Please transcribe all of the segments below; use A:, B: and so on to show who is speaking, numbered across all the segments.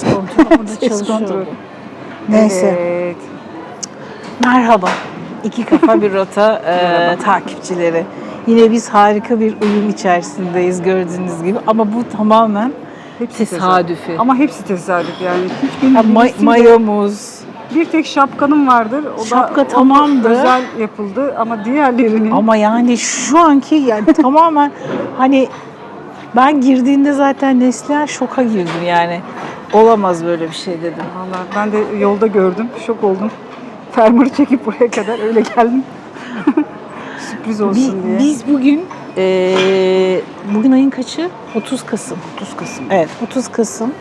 A: Ses kontrol burada
B: Ses
A: çalışıyor.
B: kontrol.
A: Neyse.
B: Evet.
A: Merhaba. İki kafa bir rota e, takipçileri. Yine biz harika bir uyum içerisindeyiz gördüğünüz gibi ama bu tamamen
B: Hepsi
A: tesadüfi.
B: Ama hepsi tesadüf yani. Hiçbir
A: Ya, ma- mayomuz,
B: bir tek şapkanım vardır. O
A: Şapka
B: da o da
A: tamamdı.
B: özel yapıldı ama diğerlerinin
A: ama yani şu anki yani tamamen hani ben girdiğinde zaten Neslihan şoka girdim yani. Olamaz böyle bir şey dedim.
B: Vallahi ben de yolda gördüm. Şok oldum. Fermuarı çekip buraya kadar öyle geldim. Sürpriz olsun
A: Bi-
B: diye.
A: Biz bugün e, bugün ayın kaçı? 30 Kasım.
B: 30 Kasım.
A: Evet 30 Kasım.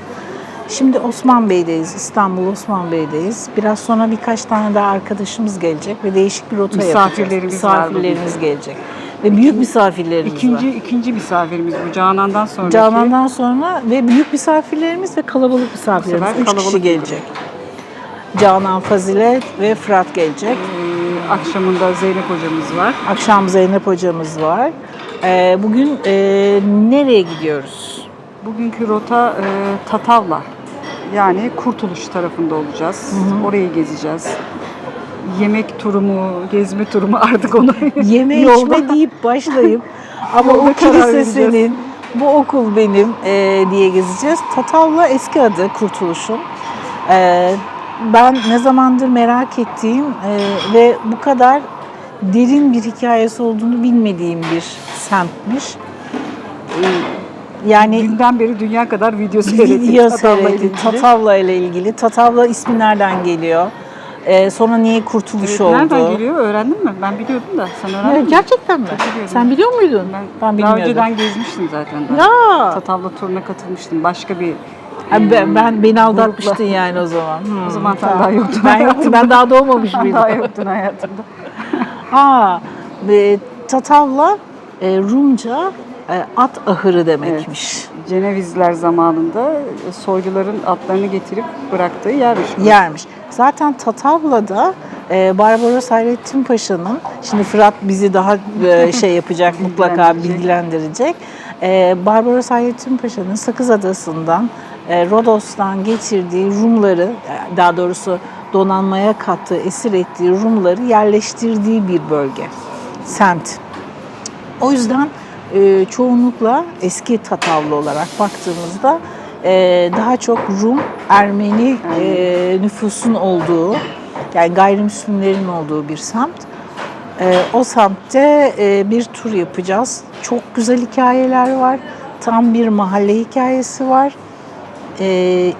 A: Şimdi Osman Bey'deyiz. İstanbul Osman Bey'deyiz. Biraz sonra birkaç tane daha arkadaşımız gelecek ve değişik bir rota
B: Misafirlerimiz
A: yapacağız. Misafirlerimiz gelecek. Ve büyük misafirlerimiz
B: İkinci
A: var.
B: ikinci misafirimiz bu Canan'dan sonraki.
A: Canan'dan sonra ve büyük misafirlerimiz ve kalabalık misafirlerimiz. Üç kişi
B: kalabalık
A: gelecek. Canan, Fazilet ve Fırat gelecek.
B: Ee, akşamında Zeynep hocamız var.
A: Akşam Zeynep hocamız var. Ee, bugün e, nereye gidiyoruz?
B: Bugünkü rota e, Tatavla. Yani Kurtuluş tarafında olacağız. Orayı gezeceğiz. Yemek turu mu, gezme turu mu artık onu
A: Yeme içme deyip başlayıp ama o kilise senin, bu okul benim e, diye gezeceğiz. Tatavla eski adı Kurtuluş'un. E, ben ne zamandır merak ettiğim e, ve bu kadar derin bir hikayesi olduğunu bilmediğim bir semtmiş. E, yani
B: Dünden beri dünya kadar video seyrettik.
A: video
B: ilgili.
A: Tatavla ile ilgili. Tatavla ismi nereden geliyor? E, sonra niye Kurtuluş
B: Evet,
A: oldu?
B: Nereden geliyor öğrendin mi? Ben biliyordum da sen öğrendin
A: Evet,
B: mi?
A: gerçekten mi?
B: Biliyorum.
A: Sen biliyor muydun?
B: Ben,
A: ben
B: daha
A: bilmiyordum.
B: önceden gezmiştim zaten. Ben.
A: Ya.
B: Tatavla turuna katılmıştım. Başka bir
A: Ha, ben, ben beni
B: grupla.
A: aldatmıştın yani o zaman. Hmm,
B: O zaman sen daha yoktun
A: Ben
B: hayatımda.
A: Ben daha doğmamış mıydım?
B: daha yoktun hayatımda.
A: Aa, e, Tatavla e, Rumca at ahırı demekmiş.
B: Cenevizler zamanında soyluların atlarını getirip bıraktığı yermiş.
A: Yermiş. Zaten Tatavla'da e, Barbaros Hayrettin Paşa'nın, şimdi Fırat bizi daha e, şey yapacak mutlaka
B: Bilgilendirecek.
A: E, Barbaros Hayrettin Paşa'nın Sakız Adası'ndan, e, Rodos'tan getirdiği Rumları, e, daha doğrusu donanmaya kattığı, esir ettiği Rumları yerleştirdiği bir bölge, semt. O yüzden e, çoğunlukla eski Tatavlı olarak baktığımızda e, daha çok Rum, Ermeni e, nüfusun olduğu, yani gayrimüslimlerin olduğu bir semt. E, o semtte e, bir tur yapacağız. Çok güzel hikayeler var. Tam bir mahalle hikayesi var. E,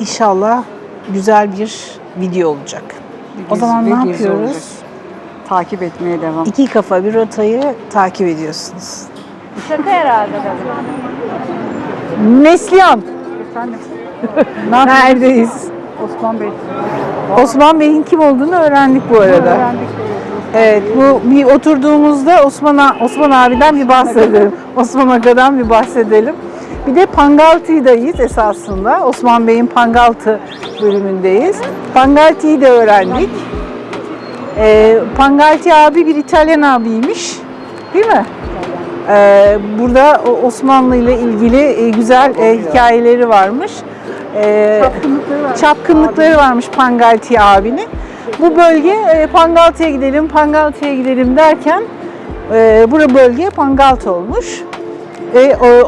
A: inşallah güzel bir video olacak.
B: Bir
A: O zaman ne yapıyoruz?
B: olacak. Takip etmeye devam.
A: İki kafa bir rotayı takip ediyorsunuz.
C: Şaka herhalde.
A: Neslihan,
B: Efendim?
A: neredeyiz?
B: Osman Bey.
A: Osman Bey'in kim olduğunu öğrendik bu arada.
B: Öğrendik.
A: Evet, bu bir oturduğumuzda Osman Osman abiden bir bahsedelim. Osman Aga'dan bir bahsedelim. Bir de Pangaltı'dayız esasında. Osman Bey'in Pangaltı bölümündeyiz. Pangaltı'yı da öğrendik. Ee, Pangalti abi bir İtalyan abiymiş. Değil mi? Ee, burada Osmanlı ile ilgili e, güzel e, hikayeleri varmış. Ee, çapkınlıkları varmış Pangalti abinin. Bu bölge e, Pangaltı'ya gidelim, Pangaltı'ya gidelim derken bura bölge Pangaltı olmuş.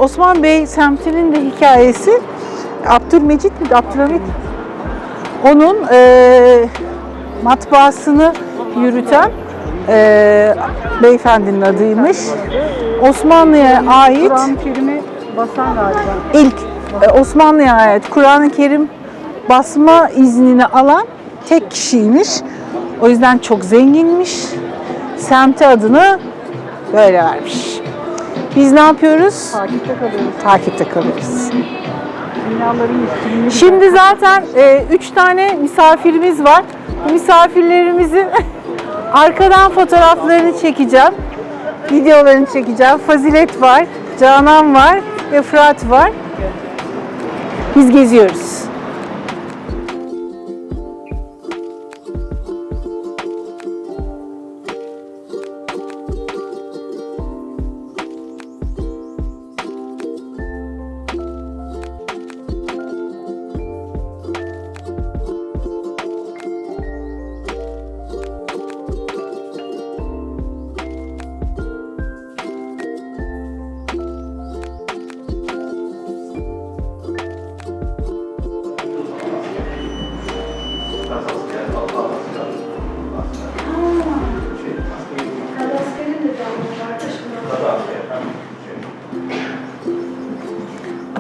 A: Osman Bey semtinin de hikayesi Abdülmecit mi? Abdülhamit onun matbaasını yürüten e, beyefendinin adıymış. Osmanlı'ya ait
B: Kur'an-ı Kerim'i basan galiba.
A: ilk e, Osmanlı'ya ait Kur'an-ı Kerim basma iznini alan tek kişiymiş. O yüzden çok zenginmiş. Semti adını böyle vermiş. Biz ne yapıyoruz?
B: Takipte kalıyoruz.
A: Takipte kalıyoruz. Şimdi zaten e, üç tane misafirimiz var. Bu misafirlerimizin arkadan fotoğraflarını çekeceğim. Videolarını çekeceğim. Fazilet var, Canan var ve Fırat var. Biz geziyoruz.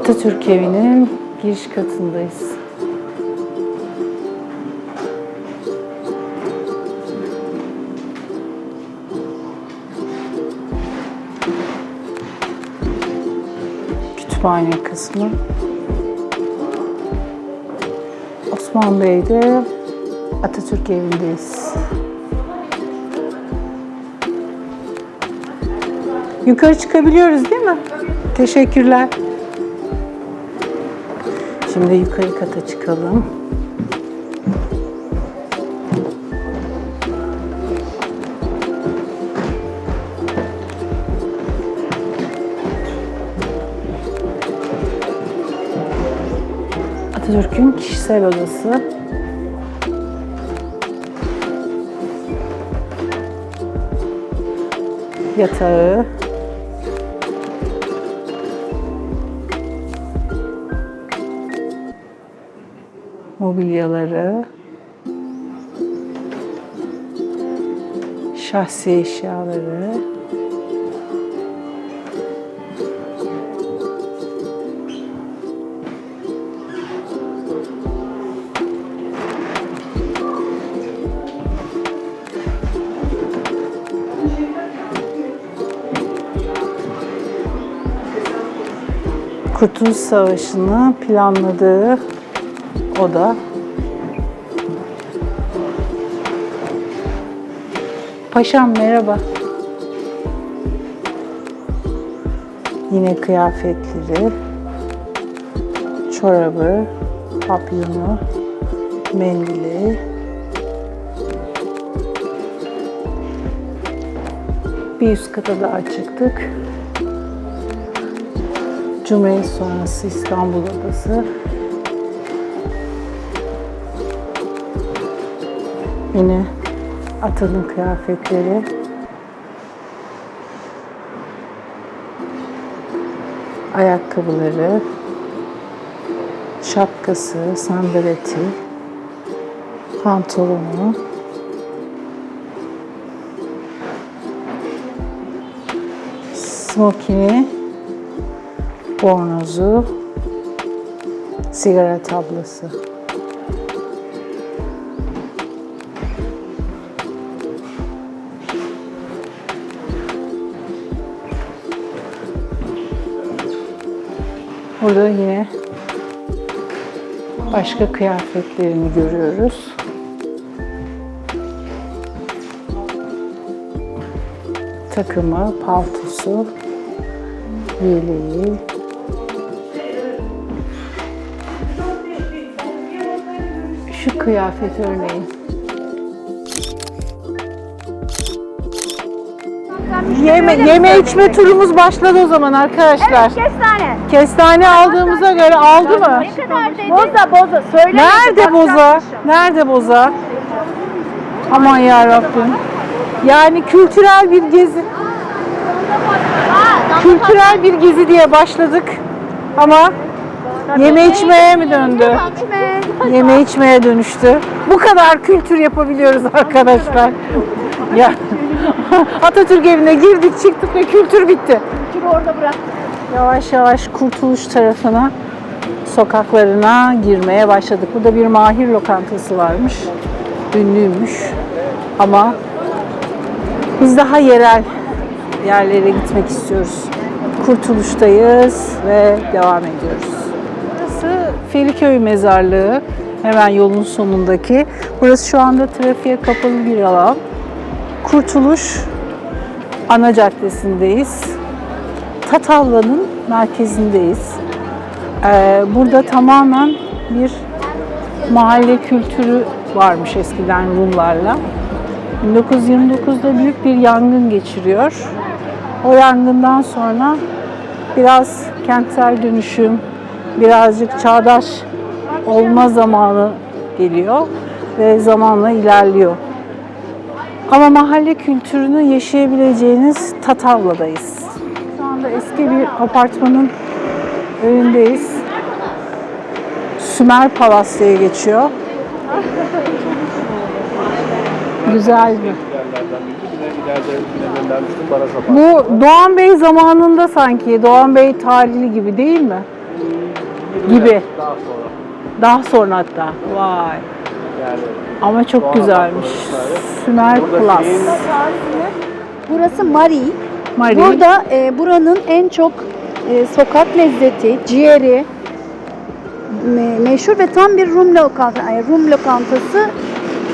A: Atatürk Evi'nin giriş katındayız. Kütüphane kısmı. Osman Bey'de Atatürk Evi'ndeyiz. Yukarı çıkabiliyoruz değil mi? Teşekkürler. Şimdi yukarı kata çıkalım. Atatürk'ün kişisel odası. Yatağı. Mobilyaları, şahsi eşyaları, Kurtuluş Savaşı'nı planladığı oda. Paşam merhaba. Yine kıyafetleri, çorabı, papyonu, mendili. Bir üst kata daha çıktık. Cumhuriyet sonrası İstanbul Odası. Yine Atanın kıyafetleri. Ayakkabıları, şapkası, sandaleti, pantolonu, smokini, bornozu, sigara tablası. Burada yine başka kıyafetlerini görüyoruz. Takımı, paltosu, yeleği. Şu kıyafet örneğin. Yeme, yeme içme turumuz başladı o zaman arkadaşlar.
C: Kestane.
A: Kestane aldığımıza göre aldı mı?
C: Ne kadar dedi? Boza boza. Söyle.
A: Nerede boza? Nerede boza? Aman ya Rabbim. Yani kültürel bir gezi, kültürel bir gezi diye başladık. Ama yeme içmeye mi döndü? Yeme içmeye dönüştü. Bu kadar kültür yapabiliyoruz arkadaşlar. Ya Atatürk evine girdik çıktık ve kültür bitti.
C: Kültürü orada bırak.
A: Yavaş yavaş kurtuluş tarafına, sokaklarına girmeye başladık. Burada bir mahir lokantası varmış. Ünlüymüş. Ama biz daha yerel yerlere gitmek istiyoruz. Kurtuluş'tayız ve devam ediyoruz. Burası Feriköy Mezarlığı. Hemen yolun sonundaki. Burası şu anda trafiğe kapalı bir alan. Kurtuluş ana caddesindeyiz. Tatavla'nın merkezindeyiz. Ee, burada tamamen bir mahalle kültürü varmış eskiden Rumlarla. 1929'da büyük bir yangın geçiriyor. O yangından sonra biraz kentsel dönüşüm, birazcık çağdaş olma zamanı geliyor ve zamanla ilerliyor. Ama mahalle kültürünü yaşayabileceğiniz Tatavla'dayız. Şu anda eski bir apartmanın önündeyiz. Sümer Palas diye geçiyor. Güzel bir. Bu Doğan Bey zamanında sanki. Doğan Bey tarihli gibi değil mi? Gibi.
D: Daha sonra.
A: Daha sonra hatta. Vay.
D: Yani
A: Ama çok güzelmiş. Sümer
D: Burada
A: Plus.
D: şeyin-
C: Burası Mari.
A: Mari.
C: Burada e, buranın en çok e, sokak lezzeti, ciğeri me- meşhur ve tam bir Rum lokanta, ay, Rum lokantası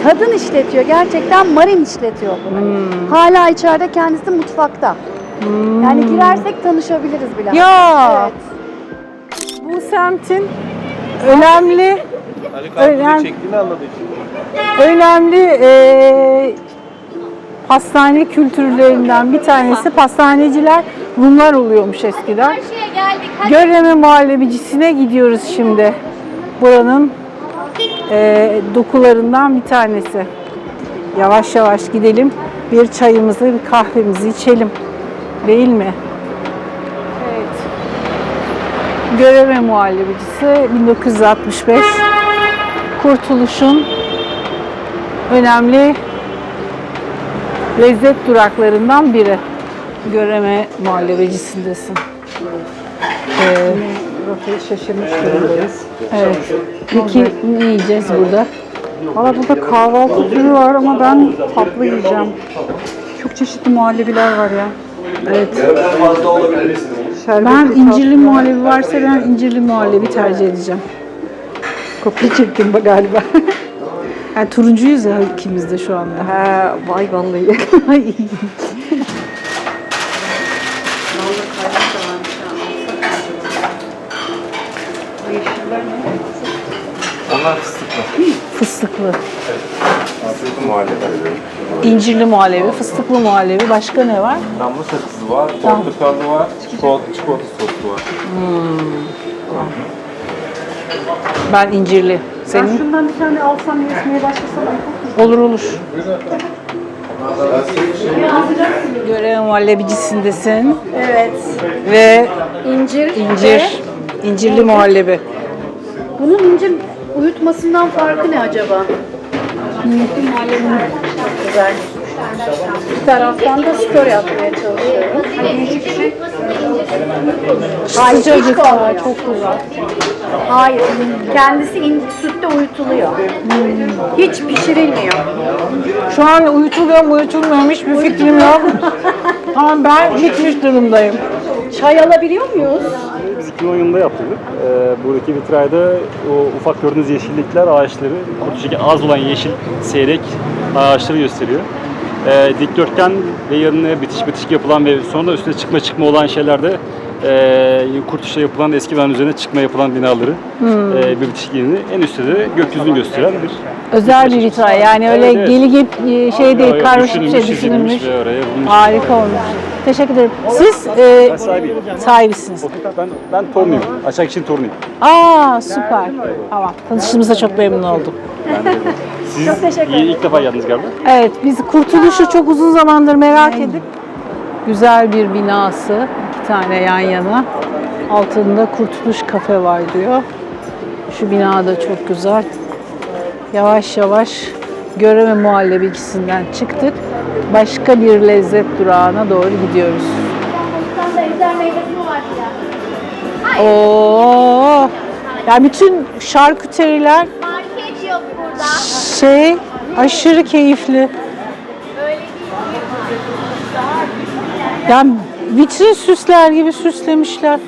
C: kadın işletiyor. Gerçekten Marin işletiyor bunu.
A: Hmm.
C: Hala içeride kendisi mutfakta. Yani girersek tanışabiliriz bile.
A: Ya.
C: Evet.
A: Bu semtin önemli
D: Ali
A: Öyle-
D: çektiğini anladı için.
A: önemli eee, pastane kültürlerinden bir tanesi pastaneciler Rumlar oluyormuş eskiden.
C: Karşıya geldik. Hadi.
A: Göreme muhallebicisine gidiyoruz şimdi. Buranın eee, dokularından bir tanesi. Yavaş yavaş gidelim. Bir çayımızı, bir kahvemizi içelim. Değil mi? Evet. Göreme muhallebicisi 1965. Kurtuluş'un önemli lezzet duraklarından biri. Göreme muhallebecisindesin. Ee,
B: Rotayı şaşırmış durumdayız.
A: evet. Peki ne yiyeceğiz burada?
B: Valla burada kahvaltı türü var ama ben tatlı yiyeceğim. Çok çeşitli muhallebiler var ya.
A: Evet.
B: Şerbetli
A: Ben
B: tatlı
A: incirli muhallebi varsa ben incirli muhallebi tercih edeceğim.
B: Kopya çektim bak galiba.
A: Yani turuncuyuz ya ikimiz de şu anda.
B: ha, vay vallahi.
A: Ay.
E: Onlar fıstıklı.
A: Fıstıklı.
E: Fıstıklı muhallebi.
A: İncirli muhallebi, fıstıklı muhallebi. Başka ne var?
E: Damla sakızı var, portakallı var, çikolata, çikolata soslu var.
A: Ben incirli.
B: Ben
A: Senin?
B: şundan bir tane alsam yesmeye başlasam.
A: Olur olur. Görev muhallebicisindesin
C: Evet.
A: ve
C: İncir.
A: incir, incirli muhallebi.
C: Bunun incir uyutmasından farkı ne acaba? Güzel. Bir taraftan da story atmaya çalışıyorum.
A: Sıcacık
C: hiç
A: var,
C: olmuyor.
A: çok güzel.
C: Hayır, kendisi in, sütte uyutuluyor. Hiç pişirilmiyor.
A: Şu an uyutuluyor mu uyutulmuyor mu hiçbir fikrim yok. Ama ben bitmiş durumdayım.
C: Çay alabiliyor muyuz?
F: Biz 2010 yılında yaptırdık. Ee, buradaki vitrayda o ufak gördüğünüz yeşillikler ağaçları, kurtuşaki az olan yeşil seyrek ağaçları gösteriyor. Ee, dikdörtgen ve yanına bitiş bitiş yapılan ve sonra üstüne çıkma çıkma olan şeylerde e, Kurtuş'ta yapılan eski binanın üzerine çıkma yapılan binaları e, bir bitişliğini en üstte de gökyüzünü gösteren bir
A: Özel bir vitray yani öyle
F: Evet, evet.
A: geli gip şey değil,
F: Yok,
A: karmaşık bir şey
F: düşünülmüş.
A: Harika olmuş. Teşekkür ederim. Siz e,
F: Ben sahibiyim.
A: sahibisiniz.
F: Ben, ben torunuyum. Aşağı kişinin torunuyum.
A: Aa süper. Tamam. Tanıştığımıza çok memnun oldum.
F: Siz iyi- ilk defa geldiniz galiba.
A: Evet, biz Kurtuluş'u çok uzun zamandır merak edip güzel bir binası, iki tane yan yana. Altında Kurtuluş Kafe var diyor. Şu bina da çok güzel. Yavaş yavaş Göreme Muhallebicisinden çıktık. Başka bir lezzet durağına doğru gidiyoruz. Oo! Ya bütün şarküteriler
C: Market yok burada.
A: şey aşırı keyifli. Yani vitrin süsler gibi süslemişler.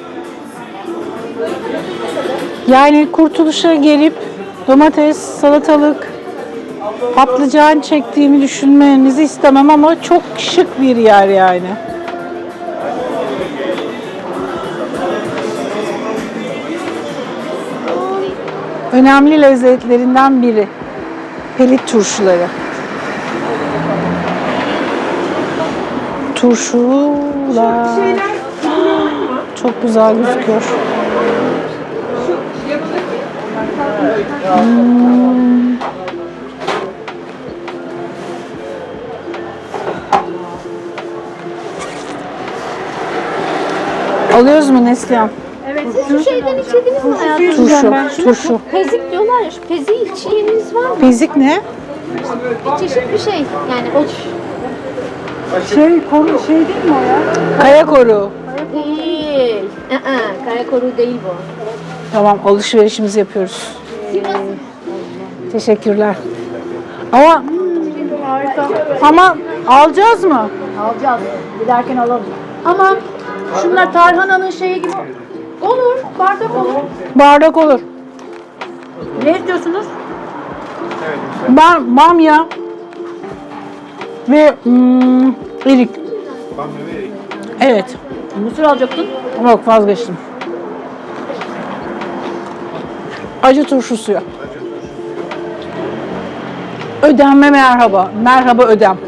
A: Yani kurtuluşa gelip domates, salatalık, patlıcan çektiğimi düşünmenizi istemem ama çok şık bir yer yani. Önemli lezzetlerinden biri. Pelit turşuları. Turşular. Çok güzel gözüküyor. Hmm. Alıyoruz mu Neslihan?
C: Evet. Şu şeyden içediniz mi hayatım?
A: Turşu, turşu.
G: Pezik diyorlar ya, şu pezi içtiğiniz var mı?
A: Pezik ne?
G: Bir çeşit bir şey. Yani o
B: Şey, konu şey değil mi o ya?
A: Kaya koru.
G: değil. Aa, kara koru değil bu.
A: Tamam alışverişimizi yapıyoruz. Teşekkürler. Ama ama alacağız mı?
C: Alacağız. Giderken alalım. Ama şunlar tarhananın şeyi gibi. Olur. Bardak olur.
A: Bardak olur.
C: Ne istiyorsunuz?
A: Ben bamya ve hmm, erik. Evet.
C: Mısır alacaktın.
A: Yok vazgeçtim. Acı turşu suyu. Ödenme merhaba. Merhaba ödem.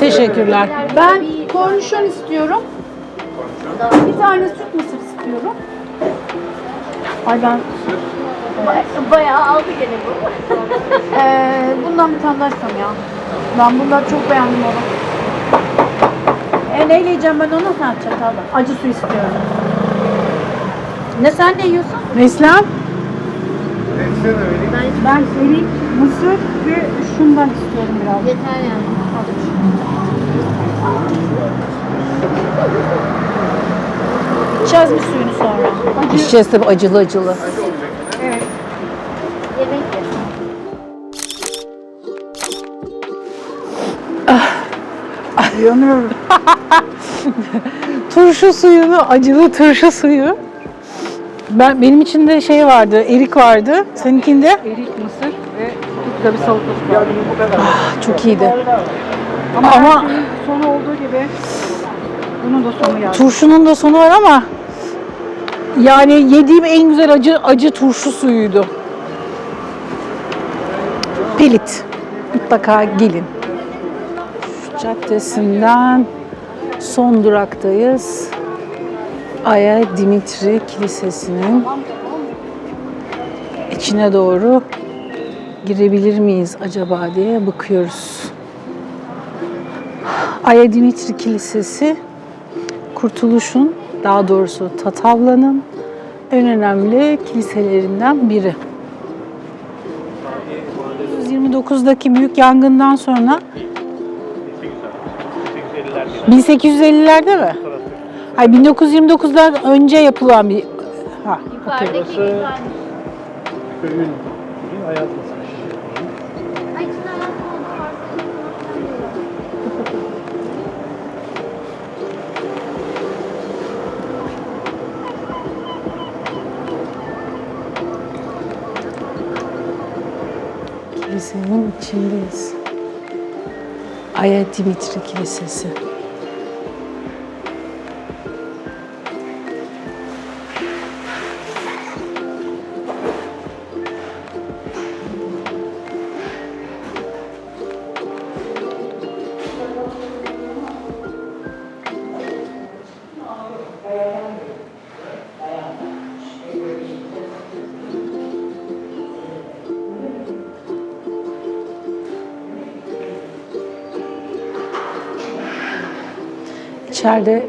A: Teşekkürler.
C: Ben kornişon istiyorum. Bir tane süt mısır istiyorum. Ay ben
G: Bayağı aldı gene bu.
C: Ee, bundan bir tane daha istem ya. Ben bundan çok beğendim onu. E neyle yiyeceğim ben onu? Ha çatalla. Acı su istiyorum. Ne sen ne yiyorsun?
A: Neslihan?
B: Ben erik, mısır ve şundan istiyorum biraz.
G: Yeter yani.
C: İçeceğiz mi suyunu sonra?
A: İçeceğiz tabii acılı acılı.
G: Yemek ye.
B: Yanıyorum.
A: Turşu suyunu, acılı turşu suyu. Ben benim içinde şey vardı, erik vardı. Seninkinde
B: Erik, mısır ve burada bir salatası var.
A: çok iyiydi.
B: Ama,
A: Ama-
B: her şeyin sonu olduğu gibi bunun da sonu geldi.
A: Turşunun da sonu var ama yani yediğim en güzel acı acı turşu suyuydu. Pelit. Mutlaka gelin. Şu caddesinden son duraktayız. Aya Dimitri Kilisesi'nin içine doğru girebilir miyiz acaba diye bakıyoruz. Aya Dimitri Kilisesi Kurtuluş'un, daha doğrusu Tatavla'nın en önemli kiliselerinden biri. 1929'daki büyük yangından sonra 1850'lerde mi? Hayır 1929'dan önce yapılan bir ha,
G: tane.
D: Köyün hayatı.
A: Kilisenin içindeyiz. Aya Dimitri Kilisesi. İçeride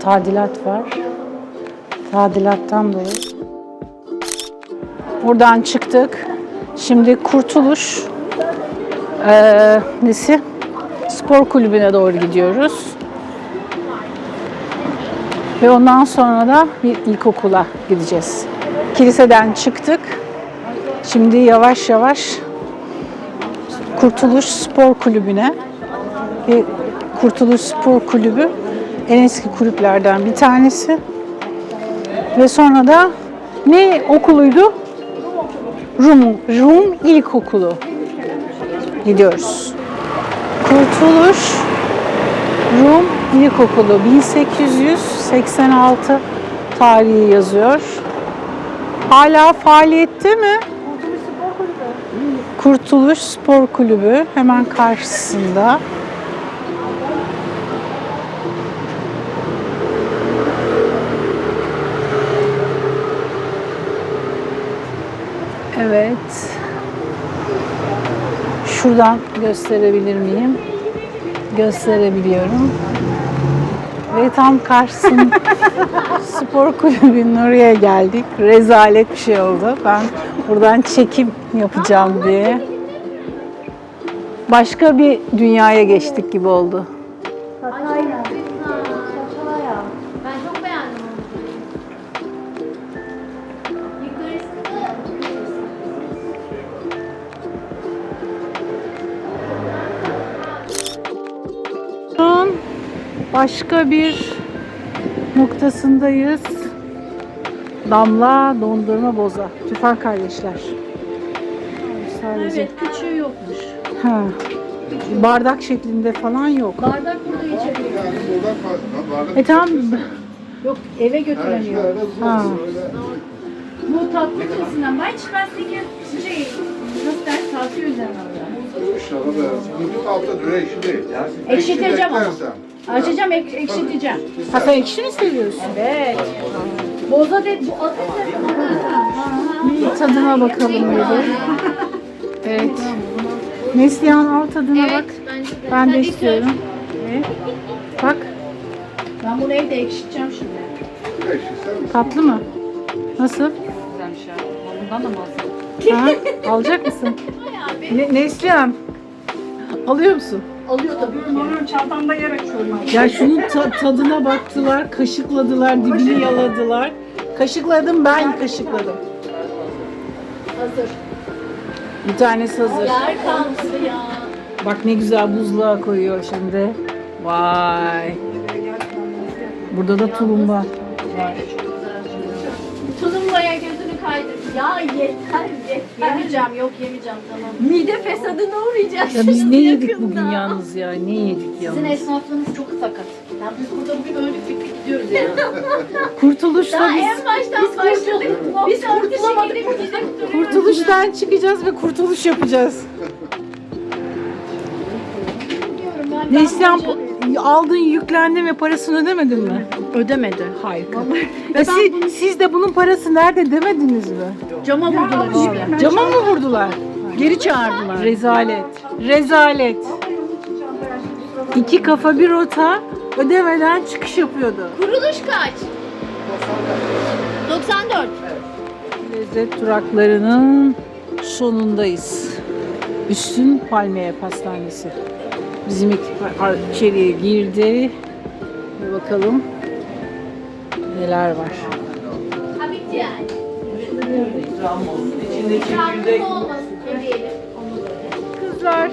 A: tadilat var. Tadilattan dolayı. Buradan çıktık. Şimdi Kurtuluş eee nesi? Spor kulübüne doğru gidiyoruz. Ve ondan sonra da bir ilkokula gideceğiz. Kiliseden çıktık. Şimdi yavaş yavaş Kurtuluş Spor Kulübü'ne ve Kurtuluş Spor Kulübü en eski kulüplerden bir tanesi. Ve sonra da ne okuluydu? Rum, Rum İlkokulu gidiyoruz. Kurtuluş Rum İlkokulu 1886 tarihi yazıyor. Hala faaliyette mi? Kurtuluş Spor Kulübü hemen karşısında. Evet. Şuradan gösterebilir miyim? Gösterebiliyorum. Ve tam karşısında spor kulübünün oraya geldik. Rezalet bir şey oldu. Ben buradan çekim yapacağım diye. başka bir dünyaya geçtik gibi oldu. An başka bir noktasındayız. Damla, dondurma, boza. Tüfen kardeşler. Sadece.
C: Evet, küçüğü yokmuş.
A: Ha. Bardak şeklinde falan yok.
C: Bardak burada içebiliyor.
A: E tamam.
C: Yok, eve götüremiyor.
A: Ha.
C: Bu tatlı cinsinden. Ben hiç ben size şey, nasıl der, tavsiye üzerine Ekşiteceğim ama. Açacağım, ek, ekşiteceğim.
A: Ha sen ekşi mi seviyorsun?
C: Evet. Boza de, bu adı
A: Bir tadına bakalım bir. Evet. Neslihan al tadına bak.
G: bence de.
A: Ben de istiyorum. Evet. Bak
C: Ben bunu evde ekşiteceğim şimdi.
A: tatlı mı? Nasıl?
B: Güzelmiş ya. Bundan da mı alsın?
A: Ha? Alacak mısın? Ne, Neslihan. Alıyor musun?
C: Alıyor tabii.
B: Onun çantamda yer açıyorum.
A: Ya şunun ta- tadına baktılar, kaşıkladılar, dibini yaladılar. Kaşıkladım ben kaşıkladım.
C: Hazır.
A: Bir tanesi hazır.
C: Yer kalmıştı ya.
A: Bak ne güzel buzluğa koyuyor şimdi. Vay. Burada da tulumba var.
C: Tulumbaya gözünü kaydır. Ya yeter yeter. Yemeyeceğim yok yemeyeceğim tamam. Mide fesadına uğrayacak.
A: Ya biz ne yedik bugün yalnız ya? Ne yedik
C: Sizin
A: yalnız?
C: esnaflığınız çok sakat. Ya biz burada bugün öldük bittik gidiyoruz ya.
A: Kurtuluşta
C: Daha
A: biz
C: en baştan başladık. Biz kurtulamadık. gidip duruyoruz.
A: kurtuluştan çıkacağız ve kurtuluş yapacağız.
C: Diyorum ben, ben
A: Neslihan aldın yüklendin ve parasını ödemedin mi?
C: ödemedi.
A: Harika. Ve siz, siz de bunun parası nerede demediniz mi?
C: Cama vurdular işte.
A: Cama mı vurdular?
C: Geri çağırdılar.
A: Rezalet. Rezalet. İki kafa bir rota ödemeden çıkış yapıyordu.
G: Kuruluş kaç? 94.
A: Lezzet duraklarının sonundayız. Üstün Palmiye Pastanesi. Bizim ekip içeriye girdi. Bir bakalım neler var. Kızlar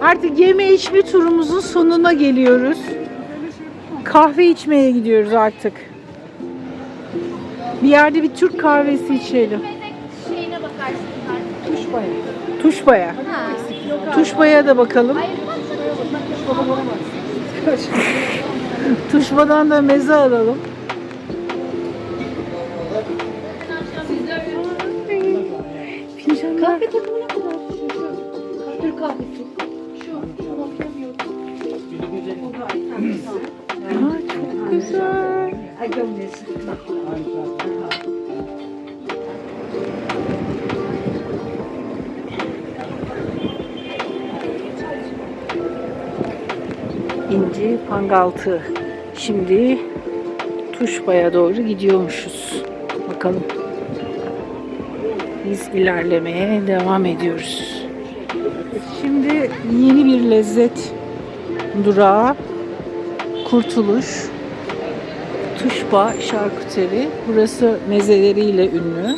A: artık yeme içme turumuzun sonuna geliyoruz. Kahve içmeye gidiyoruz artık. Bir yerde bir Türk kahvesi içelim. Tuşbaya. Tuşbaya. Tuşbaya da bakalım.
G: Hayır bak
A: Tuşbadan da meze alalım. Fincanlar.
C: Kahve takımı ne kadar? Türk kahvesi. Şu.
A: Aa, çok güzel. İnci Pangaltı. Şimdi Tuşba'ya doğru gidiyormuşuz. Bakalım. Biz ilerlemeye devam ediyoruz. Şimdi yeni bir lezzet durağı Kurtuluş Tuşba Şarküteri. Burası mezeleriyle ünlü.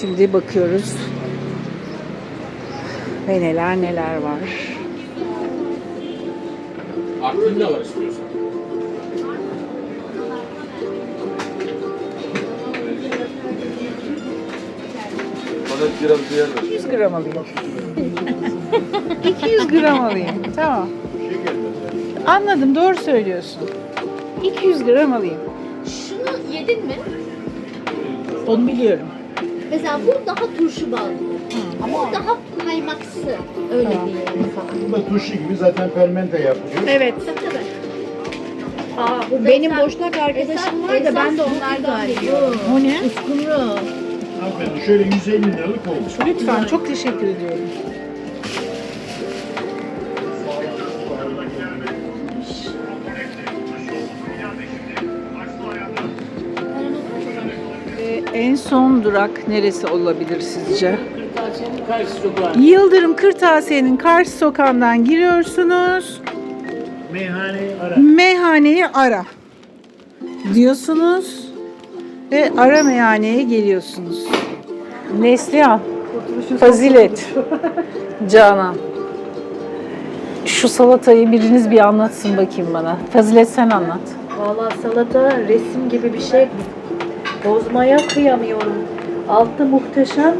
A: Şimdi bakıyoruz. Ve neler neler var.
E: Da var istiyorsan. Bana biraz diğer ver.
A: 200 gram alayım. 200 gram alayım. Tamam. Anladım doğru söylüyorsun. 200 gram alayım.
G: Şunu yedin mi?
A: Onu biliyorum.
G: Mesela bu daha turşu bazlı. Ama o daha kaymaksı. Öyle diyelim sana.
D: Bu da turşu gibi zaten fermente yapılıyor.
C: Evet. Aa,
G: Burada
C: benim
G: esas-
C: boşnak arkadaşım
G: esas-
C: var da ben de onlardan biliyorum.
A: O ne?
C: Uskumru.
D: Hanımefendi şöyle 150 liralık olmuş.
A: Lütfen çok teşekkür ediyorum. Ee, en son durak neresi olabilir sizce?
D: Kırtasiyenin karşı sokağı.
A: Yıldırım Kırtasiye'nin karşı sokağından giriyorsunuz.
D: Meyhaneyi ara.
A: Meyhaneyi ara diyorsunuz ve ara meyhaneye geliyorsunuz. Neslihan, Fazilet, Canan. Şu salatayı biriniz bir anlatsın bakayım bana. Fazilet sen anlat.
C: Valla salata resim gibi bir şey. Bozmaya kıyamıyorum. Altta muhteşem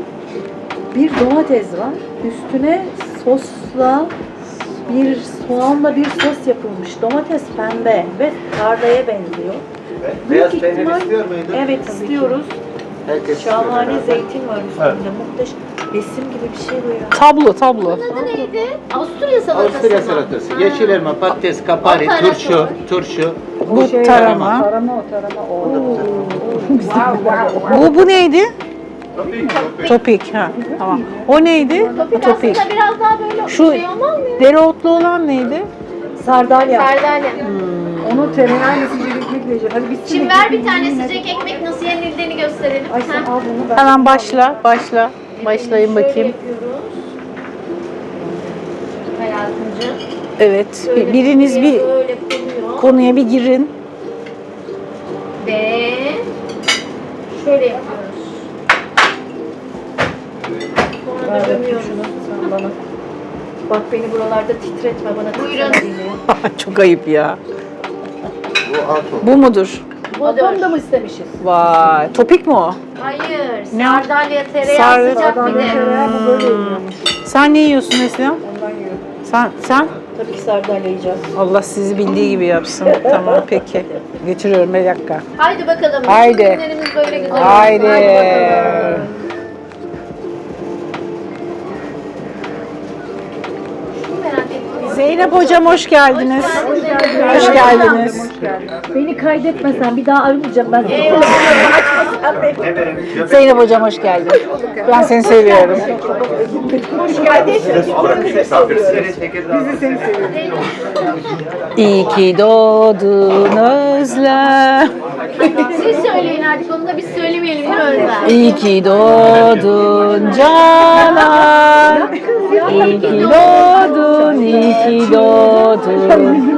C: bir domates var. Üstüne sosla bir soğanla bir sos yapılmış. Domates pembe ve tarlaya benziyor.
H: Beyaz
C: Büyük
H: peynir
C: ihtimal-
H: istiyor muydun?
C: Evet istiyoruz.
H: Herkes
C: Şahane zeytin var üstünde. Muhteşem. Resim gibi bir şey bu ya.
A: Tablo, tablo.
G: Adı neydi? Avusturya salatası
H: Avusturya salatası.
G: Ha.
H: Yeşil elma, patates, kapari, turşu, turşu.
A: Bu tarama.
I: Tarama o tarama o.
A: Bu, bu neydi? Topik. Ha, tamam. O neydi?
G: Topik
A: Topik.
G: aslında biraz daha böyle
A: Şu
G: şey olmaz mı?
A: dereotlu olan neydi?
C: Sardalya.
G: Sardalya.
I: Onu tereyağıyla sıcak ekmekle yiyeceğiz. Hadi biz
G: Şimdi ver bir tane sıcak ekmek nasıl yenildiğini gösterelim.
C: Ay sen
G: Ha.
C: al bunu ben.
A: Hemen başla, başla. Başlayın
G: Şöyle
A: bakayım.
G: yapıyoruz. Hayatımcı.
A: Evet.
G: Böyle
A: bir- Biriniz bir
G: böyle
A: konuya bir girin.
G: Ve şöyle yapıyoruz.
C: Sen bana. Bak beni buralarda titretme bana.
G: Buyurun.
A: Çok ayıp ya.
H: Bu.
A: Bu mudur?
C: Adam da mı istemişiz?
A: Vay. Topik mi o?
G: Hayır.
A: Ne?
G: Sardalya tereyağı
A: Sar-
G: sıcak bir de.
I: Bu böyle yeniyormuş.
A: Sen ne yiyorsun Neslihan?
I: Ondan yiyorum.
A: Sen, sen?
C: Tabii ki sardalya yiyeceğiz.
A: Allah sizi bildiği gibi yapsın. tamam peki. Getiriyorum bir dakika.
G: Haydi bakalım.
A: Haydi.
G: Günlerimiz böyle güzel olsun.
A: Haydi.
G: bakalım.
A: Zeynep hocam hoş geldiniz.
G: Hoş geldiniz.
A: Hoş geldiniz.
C: Beni kaydetmesen bir daha aramayacağım ben.
A: Zeynep hocam hoş geldin. Ben seni seviyorum. İyi ki doğdun Özlem.
G: Siz söyleyin artık onu da biz söylemeyelim değil mi Özlem?
A: İyi ki doğdun Canan. İyi ki doğdun, iyi ki doğdun.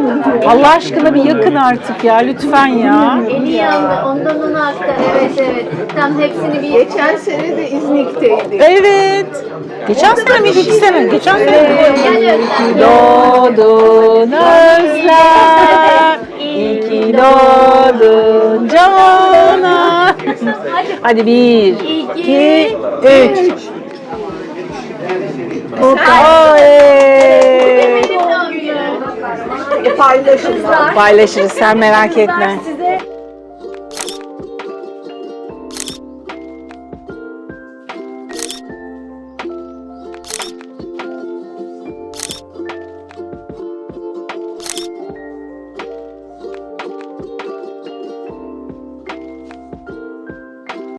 A: Allah aşkına bir yakın artık ya lütfen ya.
G: En iyi anda ondan ona aktar. Evet evet. Tam hepsini bir... Geçen sene de İznik'teydik.
A: Evet. Geçen sene miydi, iki sene mi? Geçen sene mi?
G: Gel Özlem.
A: Doğdun Özlem. İyi ki doğdun Canan. Hadi bir, iki, üç.
G: Doğum günüm.
A: Paylaşırız sen merak etme.